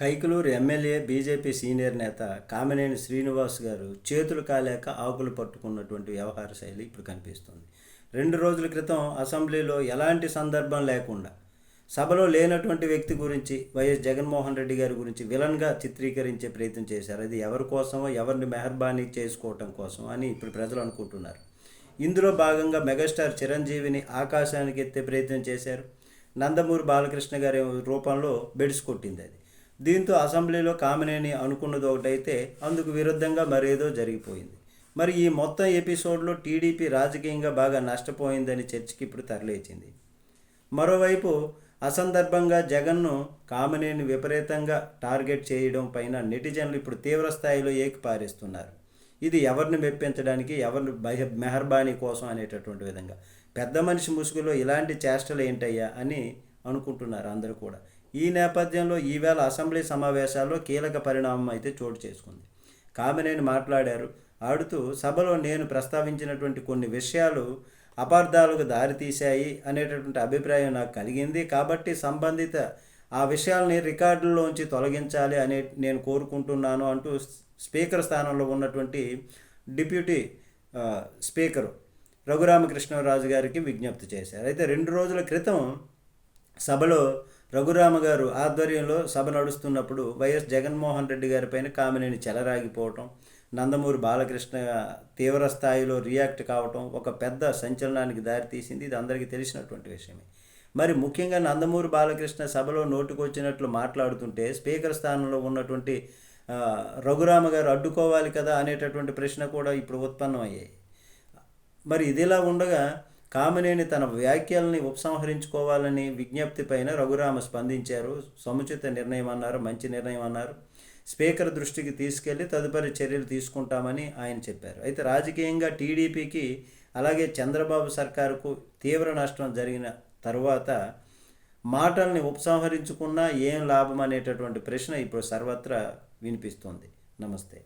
Kaikaluru MLA BJP senior నేత కామినేని శ్రీనివాస్ గారు చేతులు కాలేక ఆకులు పట్టుకున్నటువంటి వ్యవహార శైలి ఇప్పుడు కనిపిస్తుంది. రెండు రోజుల క్రితం అసెంబ్లీలో ఎలాంటి సందర్భం లేకుండా సభలో లేనటువంటి వ్యక్తి గురించి వైఎస్ జగన్మోహన్ రెడ్డి గారి గురించి విలన్గా చిత్రీకరించే ప్రయత్నం చేశారు. అది ఎవరి కోసమో ఎవరిని మెహర్బానీ చేసుకోవటం కోసం అని ఇప్పుడు ప్రజలు అనుకుంటున్నారు. ఇందులో భాగంగా మెగాస్టార్ చిరంజీవిని ఆకాశానికి ఎత్తే ప్రయత్నం చేశారు. నందమూరి బాలకృష్ణ గారి రూపంలో బెడిసి కొట్టింది అది. దీంతో అసెంబ్లీలో కామినేని అనుకున్నది ఒకటైతే అందుకు విరుద్ధంగా మరేదో జరిగిపోయింది. మరి ఈ మొత్తం ఎపిసోడ్లో టీడీపీ రాజకీయంగా బాగా నష్టపోయిందని చర్చకి ఇప్పుడు తరలేచింది. మరోవైపు అసందర్భంగా జగన్ను కామినేని విపరీతంగా టార్గెట్ చేయడం పైన నెటిజన్లు ఇప్పుడు తీవ్ర స్థాయిలో ఏకిపారేస్తున్నారు. ఇది ఎవరిని మెప్పించడానికి ఎవరిని బహ మెహర్బానీ కోసం అనేటటువంటి విధంగా. పెద్ద మనిషి ముసుగులో ఇలాంటి చేష్టలు ఏంటయ్యా అని అనుకుంటున్నారు అందరూ కూడా. ఈ నేపథ్యంలో ఈవేళ అసెంబ్లీ సమావేశాల్లో కీలక పరిణామం అయితే చోటు చేసుకుంది. కామినేని మాట్లాడారు. ఆడుతూ సభలో నేను ప్రస్తావించినటువంటి కొన్ని విషయాలు అపార్థాలకు దారితీశాయి అనేటటువంటి అభిప్రాయం నాకు కలిగింది. కాబట్టి సంబంధిత ఆ విషయాల్ని రికార్డుల్లోంచి తొలగించాలి అనే నేను కోరుకుంటున్నాను అంటూ స్పీకర్ స్థానంలో ఉన్నటువంటి డిప్యూటీ స్పీకరు రఘురామకృష్ణరాజు గారికి విజ్ఞప్తి చేశారు. అయితే రెండు రోజుల క్రితం సభలో రఘురామ గారు ఆధ్వర్యంలో సభ నడుస్తున్నప్పుడు వైఎస్ జగన్మోహన్ రెడ్డి గారి పైన కామినేని చెలరాగిపోవటం నందమూరి బాలకృష్ణ తీవ్ర స్థాయిలో రియాక్ట్ కావటం ఒక పెద్ద సంచలనానికి దారితీసింది ఇది అందరికీ తెలిసినటువంటి విషయమే. మరి ముఖ్యంగా నందమూరి బాలకృష్ణ సభలో నోటుకొచ్చినట్లు మాట్లాడుతుంటే స్పీకర్ స్థానంలో ఉన్నటువంటి రఘురామ గారు అడ్డుకోవాలి కదా అనేటటువంటి ప్రశ్న కూడా ఇప్పుడు ఉత్పన్నం అయ్యాయి మరి ఇదిలా ఉండగా కామినేని తన వ్యాఖ్యల్ని ఉపసంహరించుకోవాలని విజ్ఞప్తి పైన రఘురామ స్పందించారు. సముచిత నిర్ణయం అన్నారు మంచి నిర్ణయం అన్నారు. స్పీకర్ దృష్టికి తీసుకెళ్ళి తదుపరి చర్యలు తీసుకుంటామని ఆయన చెప్పారు. అయితే రాజకీయంగా టీడీపీకి అలాగే చంద్రబాబు సర్కారుకు తీవ్ర నష్టం జరిగిన తరువాత మాటల్ని ఉపసంహరించుకున్నా ఏం లాభం అనేటటువంటి ప్రశ్న ఇప్పుడు సర్వత్రా వినిపిస్తోంది. నమస్తే.